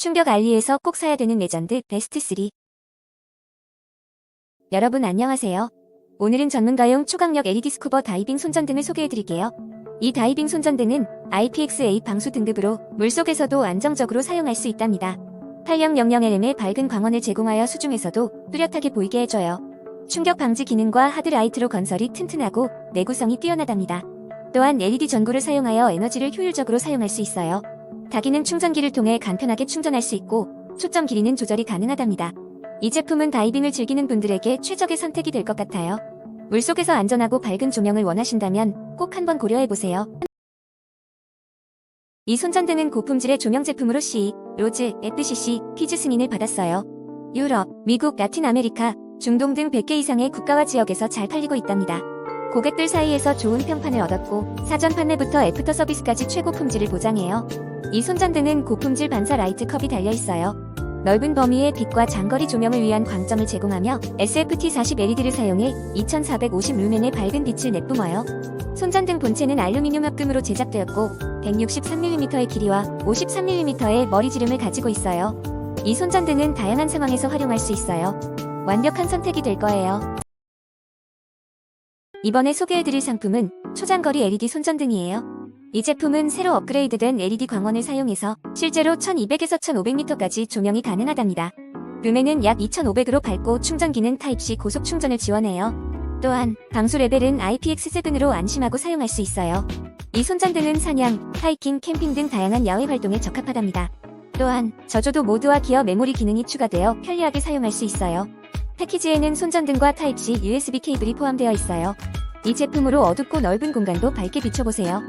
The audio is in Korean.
충격 알리에서 꼭 사야 되는 레전드 베스트 3. 여러분 안녕하세요. 오늘은 전문가용 초강력 LED 스쿠버 다이빙 손전등을 소개해드릴게요. 이 다이빙 손전등은 IPX8 방수 등급으로 물속에서도 안정적으로 사용할 수 있답니다. 8000Lm의 밝은 광원을 제공하여 수중에서도 뚜렷하게 보이게 해줘요. 충격 방지 기능과 하드라이트로 건설이 튼튼하고 내구성이 뛰어나답니다. 또한 LED 전구를 사용하여 에너지를 효율적으로 사용할 수 있어요. 다기능 충전기를 통해 간편하게 충전할 수 있고 초점 길이는 조절이 가능하답니다. 이 제품은 다이빙을 즐기는 분들에게 최적의 선택이 될 것 같아요. 물속에서 안전하고 밝은 조명을 원하신다면 꼭 한번 고려해보세요. 이 손전등은 고품질의 조명 제품으로 CE, 로즈, FCC, 퀴즈 승인을 받았어요. 유럽, 미국, 라틴 아메리카, 중동 등 100개 이상의 국가와 지역에서 잘 팔리고 있답니다. 고객들 사이에서 좋은 평판을 얻었고 사전 판매부터 애프터 서비스까지 최고 품질을 보장해요. 이 손전등은 고품질 반사 라이트 컵이 달려 있어요. 넓은 범위의 빛과 장거리 조명을 위한 광점을 제공하며 SFT40 LED를 사용해 2450 루멘의 밝은 빛을 내뿜어요. 손전등 본체는 알루미늄 합금으로 제작되었고 163mm의 길이와 53mm의 머리 지름을 가지고 있어요. 이 손전등은 다양한 상황에서 활용할 수 있어요. 완벽한 선택이 될 거예요. 이번에 소개해드릴 상품은 초장거리 LED 손전등이에요. 이 제품은 새로 업그레이드된 LED 광원을 사용해서 실제로 1200에서 1500m까지 조명이 가능하답니다. 루멘은 약 2500으로 밝고 충전기는 타입C 고속 충전을 지원해요. 또한 방수 레벨은 IPX7으로 안심하고 사용할 수 있어요. 이 손전등은 사냥, 하이킹, 캠핑 등 다양한 야외 활동에 적합하답니다. 또한 저조도 모드와 기어 메모리 기능이 추가되어 편리하게 사용할 수 있어요. 패키지에는 손전등과 타입C USB 케이블이 포함되어 있어요. 이 제품으로 어둡고 넓은 공간도 밝게 비춰보세요.